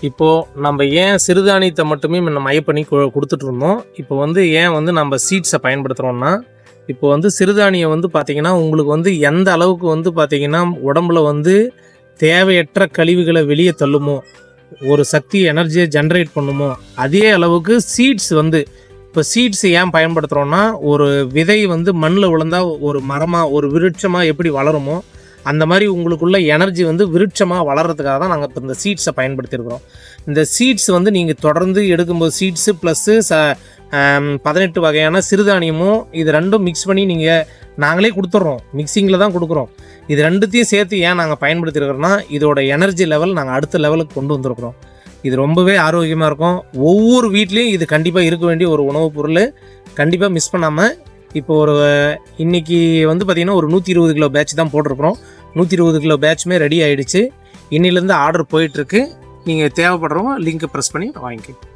இப்போது நம்ம ஏன் சிறுதானியத்தை மட்டுமே நம்ம மைய பண்ணி கொடுத்துட்டு இருந்தோம் இப்போ வந்து ஏன் வந்து நம்ம சீட்ஸை பயன்படுத்துகிறோம்னா இப்போ வந்து சிறுதானியம் வந்து பார்த்திங்கன்னா உங்களுக்கு வந்து எந்த அளவுக்கு வந்து பார்த்திங்கன்னா உடம்புல வந்து தேவையற்ற கழிவுகளை வெளியே தள்ளுமோ ஒரு சக்தி எனர்ஜியை ஜென்ரேட் பண்ணுமோ அதே அளவுக்கு சீட்ஸ் வந்து இப்போ சீட்ஸ் ஏன் பயன்படுத்துகிறோன்னா ஒரு விதை வந்து மண்ணில் விழுந்தா ஒரு மரமாக ஒரு விருட்சமாக எப்படி வளருமோ அந்த மாதிரி உங்களுக்குள்ள எனர்ஜி வந்து விருட்சமாக வளர்கிறதுக்காக தான் நாங்கள் இப்போ இந்த சீட்ஸை பயன்படுத்தியிருக்கிறோம். இந்த சீட்ஸ் வந்து நீங்கள் தொடர்ந்து எடுக்கும்போது சீட்ஸு ப்ளஸ்ஸு ச பதினெட்டு வகையான சிறுதானியமும் இது ரெண்டும் மிக்ஸ் பண்ணி நீங்கள் நாங்களே கொடுத்துட்றோம். மிக்சிங்கில் தான் கொடுக்குறோம். இது ரெண்டுத்தையும் சேர்த்து ஏன் நாங்கள் பயன்படுத்தியிருக்கிறோன்னா இதோட எனர்ஜி லெவல் நாங்கள் அடுத்த லெவலுக்கு கொண்டு வந்திருக்கிறோம். இது ரொம்பவே ஆரோக்கியமாக இருக்கும். ஒவ்வொரு வீட்லேயும் இது கண்டிப்பாக இருக்க வேண்டிய ஒரு உணவுப் பொருள் கண்டிப்பாக மிஸ் பண்ணாமல் இப்போ ஒரு இன்றைக்கி வந்து பார்த்திங்கன்னா ஒரு நூற்றி இருபது கிலோ பேட்ச் தான் போட்டிருக்கிறோம். நூற்றி இருபது கிலோ பேட்ச்மே ரெடி ஆகிடுச்சு இன்னிலேருந்து ஆர்டர் போயிட்டுருக்கு நீங்கள் தேவைப்படுறவங்க லிங்க்கை ப்ரெஸ் பண்ணி வாங்கிக்கோங்க.